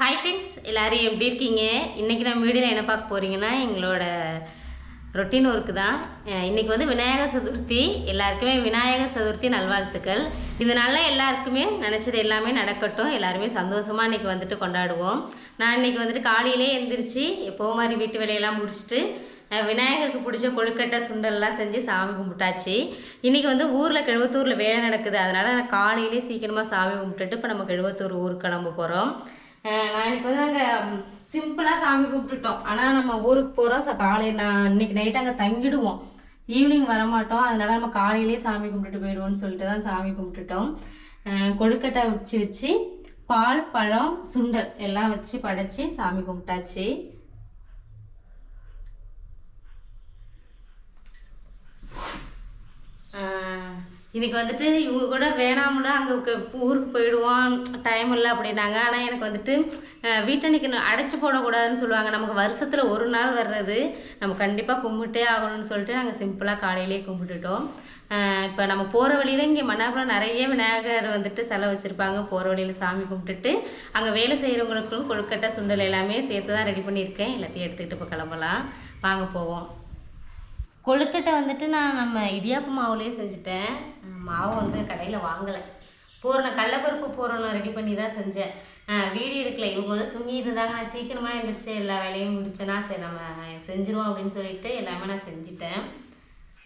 Hi friends எல்லோரும் எப்படி இருக்கீங்க? இன்றைக்கி நம்ம வீடியோவில் என்ன பார்க்க போகிறீங்கன்னா எங்களோட ரொட்டீன் ஒர்க்கு தான். இன்றைக்கி வந்து விநாயகர் சதுர்த்தி. எல்லாருக்குமே விநாயகர் சதுர்த்தி நல்வாழ்த்துக்கள். இதனால எல்லாருக்குமே நினச்சது எல்லாமே நடக்கட்டும். எல்லாருமே சந்தோஷமாக இன்றைக்கி வந்துட்டு கொண்டாடுவோம். நான் இன்றைக்கி வந்துட்டு காலையிலே எந்திரிச்சு எப்போ மாதிரி வீட்டு வேலையெல்லாம் முடிச்சுட்டு விநாயகருக்கு பிடிச்ச கொழுக்கட்டை சுண்டல்லாம் செஞ்சு சாமி கும்பிட்டாச்சு. இன்றைக்கி வந்து ஊரில் கிழவத்தூரில் வேலை நடக்குது. அதனால் நான் காலையிலே சீக்கிரமாக சாமி கும்பிட்டுட்டு இப்போ நம்ம கிழவத்தூர் ஊருக்கு கிளம்ப போகிறோம் நான் இன்னைக்கு வந்து நாங்கள் சிம்பிளாக சாமி கும்பிட்டுட்டோம். ஆனால் நம்ம ஊருக்கு போகிறோம் ச காலையில் நான் இன்னைக்கு நைட் அங்கே தங்கிடுவோம். ஈவினிங் வரமாட்டோம். அதனால நம்ம காலையிலே சாமி கும்பிட்டுட்டு போயிடுவோம்னு சொல்லிட்டு தான் சாமி கும்பிட்டுட்டோம். கொழுக்கட்டை வச்சு வச்சு பால் பழம் சுண்டல் எல்லாம் வச்சு படைச்சி சாமி கும்பிட்டாச்சு. இன்றைக்கி வந்துட்டு இவங்க கூட வேணாம்ல அங்கே ஊருக்கு போயிடுவோம் டைம் இல்லை அப்படின்னாங்க. ஆனால் எனக்கு வந்துட்டு வீட்டை இன்னைக்கு அடைச்சி போடக்கூடாதுன்னு சொல்லுவாங்க. நமக்கு வருஷத்தில் ஒரு நாள் வர்றது நம்ம கண்டிப்பாக கும்பிட்டே ஆகணும்னு சொல்லிட்டு நாங்கள் சிம்பிளாக காலையிலேயே கும்பிட்டுட்டோம். இப்போ நம்ம போகிற வழியில் இங்கே மன்னாபுரம் நிறைய விநாயகர் வந்துட்டு செலவு வச்சுருப்பாங்க. போகிற வழியில் சாமி கும்பிட்டுட்டு அங்கே வேலை செய்கிறவங்களுக்கும் கொழுக்கட்டை சுண்டல் எல்லாமே சேர்த்து தான் ரெடி பண்ணியிருக்கேன். எல்லாத்தையும் எடுத்துக்கிட்டு இப்போ கிளம்பலாம். வாங்க போவோம். கொழுக்கட்டை வந்துட்டு நான் நம்ம இடியாப்பு மாவுலேயே செஞ்சுட்டேன். மாவு வந்து கடையில் வாங்கலை. பூரணம் கடலப்பருப்பு பூரணம் ரெடி பண்ணி தான் செஞ்சேன். வீடு இருக்கல. இவங்க வந்து தூங்கிட்டு இருந்தாங்க. நான் சீக்கிரமாக எழுந்திரிச்சு எல்லா வேலையும் முடிச்சேன்னா சரி நம்ம செஞ்சுருவோம் அப்படின்னு சொல்லிட்டு எல்லாமே நான் செஞ்சுட்டேன்.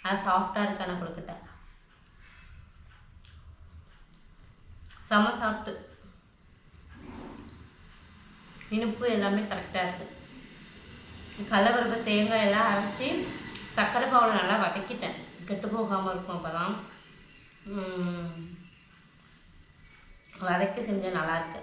அது சாஃப்டாக இருக்கான கொழுக்கட்டை. செம சாஃப்ட்டு இனிப்பு எல்லாமே கரெக்டாக இருக்குது கடலப்பருப்பு தேங்காய் எல்லாம் அரைச்சி சர்க்கரை பாவில் நல்லா வதக்கிட்டேன். கெட்டு போகாமல் இருக்கும் அப்போ தான் வதக்கி செஞ்சால் நல்லாயிருக்கு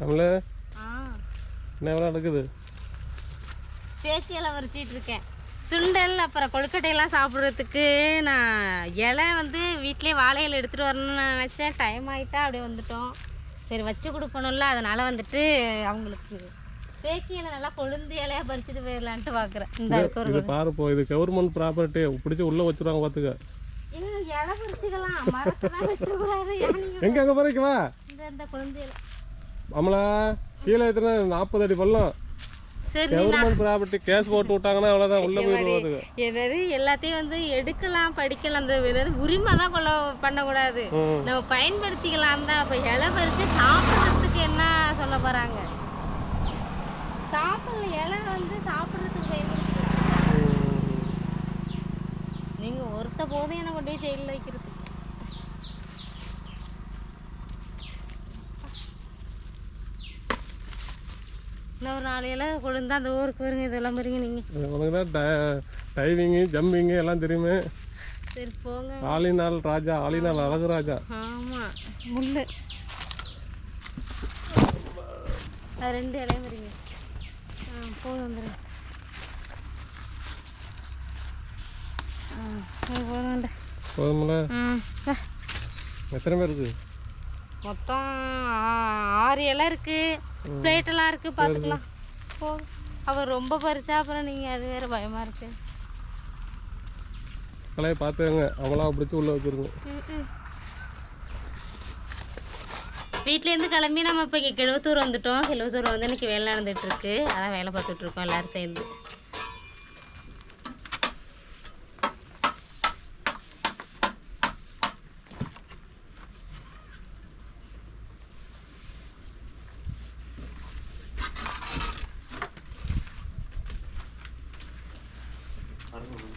தமிழ் என்ன வேலை நடக்குது? தேக்கியில் வரைச்சிட்டு இருக்கேன் சுண்டல் அப்புறம் கொழுக்கட்டையெல்லாம் சாப்பிட்றதுக்கு நான் இலை வந்து வீட்டிலே வாழை இலை எடுத்துகிட்டு வரணும்னு நினச்சேன். டைம் ஆகிட்டா அப்படியே வந்துட்டோம். சரி வச்சு கொடுக்கணும்ல அதனால் வந்துட்டு அவங்களுக்கு தேக்கி இலை நல்லா கொழுந்து இலையாக பறிச்சுட்டு போயிடலான்ட்டு பார்க்குறேன் இந்த இருக்க ஒரு இது கவர்மெண்ட் ப்ராப்பர்ட்டி பிடிச்சி உள்ள வச்சிருவாங்க பார்த்துக்க இலை பறிச்சுக்கலாம். மரத்தெல்லாம் வச்சுக்கூடாது யானைங்க எங்க அங்க பறிக்க வா. இந்த இந்த கொழுந்து இலை. அமலா கீழே எத்தனை நாற்பது அடி பள்ளம். சரி கவர்மெண்ட் ப்ராப்பர்ட்டி கேஸ் போட்டு விட்டாங்கன்னா அவ்வளோதான் உள்ள எதாவது எல்லாத்தையும் வந்து எடுக்கலாம் படிக்கலாம் அந்த உரிமை தான் கொள்ள பண்ணக்கூடாது. நம்ம பயன்படுத்திக்கலாம் தான். அப்போ இலை பறித்து சாப்பிட்றதுக்கு என்ன சொல்ல போகிறாங்க சாப்பிடல இலை வந்து சாப்பிட்றதுக்கு பயன்படுத்தி நீங்கள் ஒருத்த போதும் என்னை கொண்டு போய் ஜெயிலில் வைக்கிறது. இன்னும் ஒரு நாலு இலை கொழுந்தா அந்த ஊருக்கு வருங்க இதெல்லாம் பாருங்க நீங்கள் உனக்கு தான் டைவிங்கு ஜம்பிங்கு எல்லாம் தெரியுமே. சரி போங்க. ஆலினால் ராஜா ஆலினால் அழகு ராஜா ஆமா முள்ளு. அது ரெண்டு இலையும் வரீங்க ஆ போதும் வந்துடுங்க போதும்டா வா. எத்தனை பேர் இருக்கு? மொத்தம் ஆறு இலை இருக்கு. பிளேட் எல்லாம் இருக்கு பார்த்துக்கலாம் போ. அவர் ரொம்ப பறிச்சா அப்புறம் நீங்கள் அது வேற பயமா இருக்கு. கலையை பார்த்துக்கங்க அவங்களா பிடிச்சி உள்ள வச்சிருங்க. வீட்டிலேருந்து கிளம்பி நம்ம இப்போ இங்கே கிழவத்தூர் வந்துட்டோம். கிழவத்தூர் வந்து இன்னைக்கு வேலை நடந்துட்டு இருக்கு. அதான் வேலை பார்த்துட்டு இருக்கோம் எல்லாரும் சேர்ந்து. Harbi mi?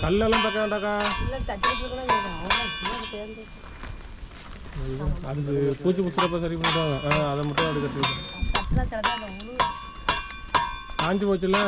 கல்லெல்லாம் பார்க்க வேண்டாக்கா அது பூச்சி பிடிச்சிறப்ப சரி பண்ணிடுவாங்க ஆ அதை மட்டும் அது கட்டி காஞ்சி போச்சுல்ல?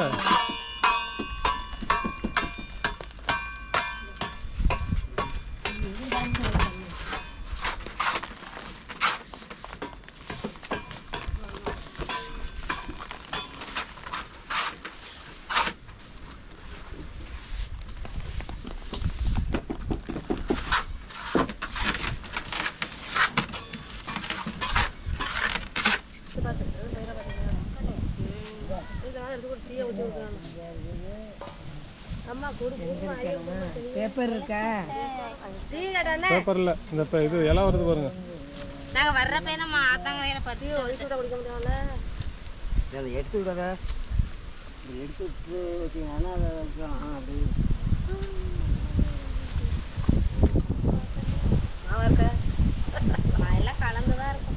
பேப்பர் இருக்கா? பேப்பரில் இந்த இப்போ இது இலை வருது பாருங்க. நாங்கள் வர்றப்ப நம்ம ஆத்தாங்கரையில் பறிச்சு அதை எடுத்து விடாத எடுத்து விட்டு வச்சிங்கன்னா அதை வைக்கலாம் அப்படி எல்லாம் கலந்து தான் இருக்கும்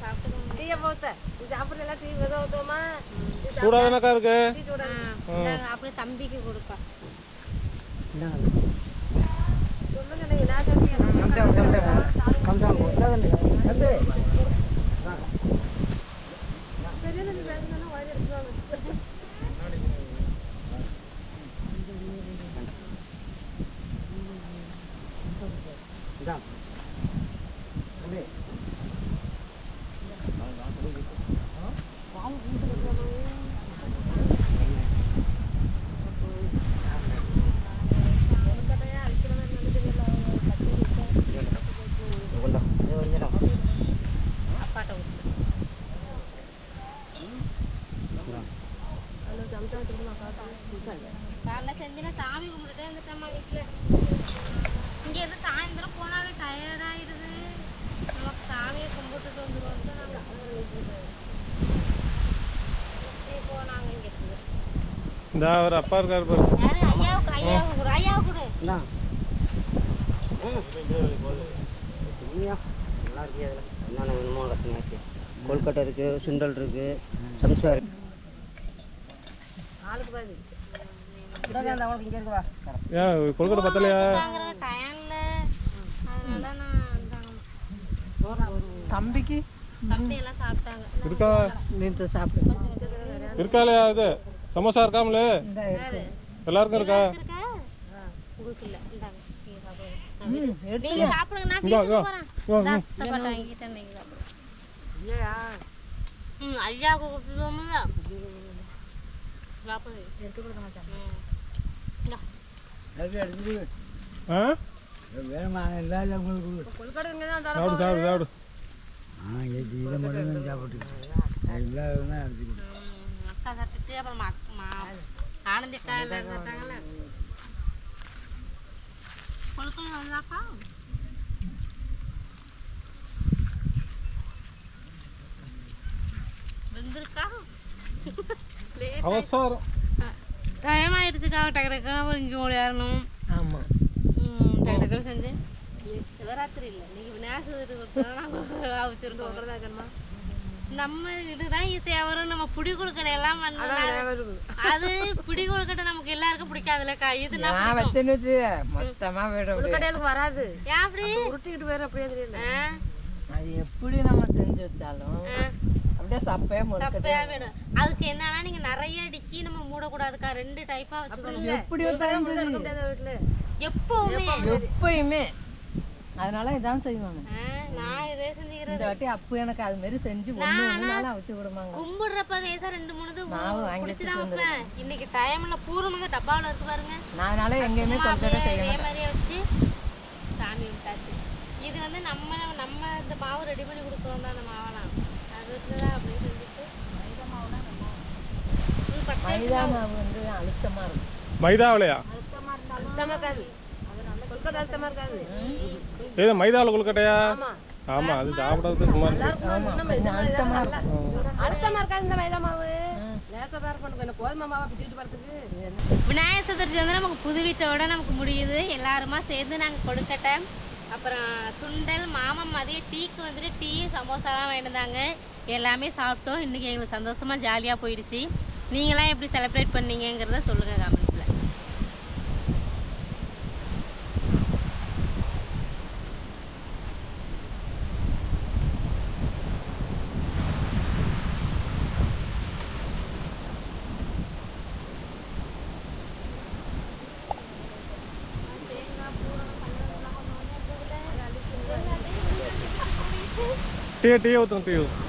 டீயை போத்த. நீ சாப்பிட்றதுல டீ வித ஊற்றுமா சூடாக தானக்கா இருக்கு? அப்படியே தம்பிக்கு கொடுப்பா. சொல்லுங்க. நான் சொல்லிக்கிறேன் கம்சாங்க இதான் கொண்டா இது கொஞ்சம் அப்பாட்ட கொடுத்து காலைல செஞ்சுனா சாமி கும்பிட்டுட்டே இருந்துட்டேம்மா வீட்டில் இங்கே இருந்து சாயந்தரம் போனாலே டயர்ட் ஆயிடுது நமக்கு சாமியை கும்பிட்டுட்டு வந்துடுவோம் இப்போ நாங்கள் இங்கே இருக்குது இந்த அவர் அப்பா இருக்காரு பாரு. நல்லா இருக்கு அதில் என்னென்ன வேணுமோ கட்டினாச்சு கொல்கட்டை இருக்குது சுண்டல் இருக்குது சம்சா இருக்கு. கொழுக்கட்டை பத்தலையா. தம்பிக்கு? தம்பி எல்லாம் சாப்பிட்டாங்க. இருக்கா? நீட்டு சாப்பிடு இருக்காலையா இது? சமோசா இருக்காமலே? எல்லாருக்கும் இருக்கா. சாப்பாடு. சாப்பிடு. ஆ இதை மட்டும் சாப்பிட்டு எடுத்துக்கிட்டு அக்கா சாப்பிட்டுச்சு அப்புறம் மா மா ஆனந்தி அக்கா எல்லாம் சாப்பிட்டாங்கல்ல கொழுக்கடை வந்தாக்கா வெந்திருக்கா அவசரம் டைம் ஆயிடுச்சுக்கா டக்கு டக்குன்னு ஒரு இங்கே ஓடியாரணும் ஆமாம் டக்கு டக்குன்னு செஞ்சு சிவராத்திரி இல்லை இன்னைக்கு விநாயகர் வச்சுருக்கோம் நம்ம இதுதான் ஈஸியாக வரும் நம்ம புடி கொழுக்கடை எல்லாம் பண்ணலாம் அது புடி கொழுக்கட்டை நமக்கு எல்லாருக்கும் பிடிக்காதுல்லக்கா இது நான் நான் வச்சேன்னு வச்சு மொத்தமாக போயிடும் கொழுக்கடைகளுக்கு வராது. ஏன் அப்படி? உருட்டிக்கிட்டு போயிடும் அப்படியே தெரியல. அது எப்படி நம்ம செஞ்சு வச்சாலும் அப்படியே சப்பையா சப்பையா வேணும் அதுக்கு என்னன்னா நீங்க நிறைய அடிக்கி நம்ம மூடக்கூடாதுக்கா. ரெண்டு டைப்பா வச்சுக்கணும் எப்படி வச்சாலும் சரி. எப்பவுமே எப்பயுமே அதனால இதான் செய்வாங்க. நான் இதே செஞ்சுக்கிறேன் இந்த வாட்டி அப்போ எனக்கு அது மாதிரி செஞ்சு ஒன்று ஒன்று நாளாக வச்சு விடுமாங்க. கும்பிடுறப்ப லேசா ரெண்டு மூணு இது மாவு வாங்கி பிடிச்சிதான் வைப்பேன். இன்னைக்கு டைம்ல பூரமாக டப்பாவில் இருக்கு பாருங்க. நான் அதனால எங்கேயுமே செய்ய இதே மாதிரியே வச்சு சாமி விட்டாச்சு இது வந்து நம்ம நம்ம இந்த மாவு ரெடி பண்ணி கொடுக்குறோம் தான் அந்த மாவெல்லாம். அது தான் அப்படியே செஞ்சுட்டு. இது பச்சை மைதா மாவு. வந்து அழுத்தமாக இருக்கும். மைதாவிலையா? அழுத்தமாக இருக்காது. ஏது மைதாவில் கொழுக்கட்டையா? ஆமாம் அது சாப்பிட்றது சும்மா இருக்கும் அழுத்தமாக இருக்காது இந்த மைதா மாவு. விநாயகர் சதுர்த்தி வந்து நமக்கு புது வீட்டோட நமக்கு முடியுது. எல்லாருமா சேர்ந்து நாங்கள் கொடுக்கட்டை அப்புறம் சுண்டல் மாமன் மதியம் டீக்கு வந்துட்டு டீ சமோசாலாம் வாங்கிட்டு வந்தாங்க. எல்லாமே சாப்பிட்டோம். இன்றைக்கி எங்களுக்கு சந்தோஷமாக ஜாலியாக போயிடுச்சு. நீங்களாம் எப்படி செலிப்ரேட் பண்ணீங்கங்கிறத சொல்லுங்கள் கமெண்ட்ஸில் டீ டீ ஊற்றுங்க டீ ஊற்றுங்க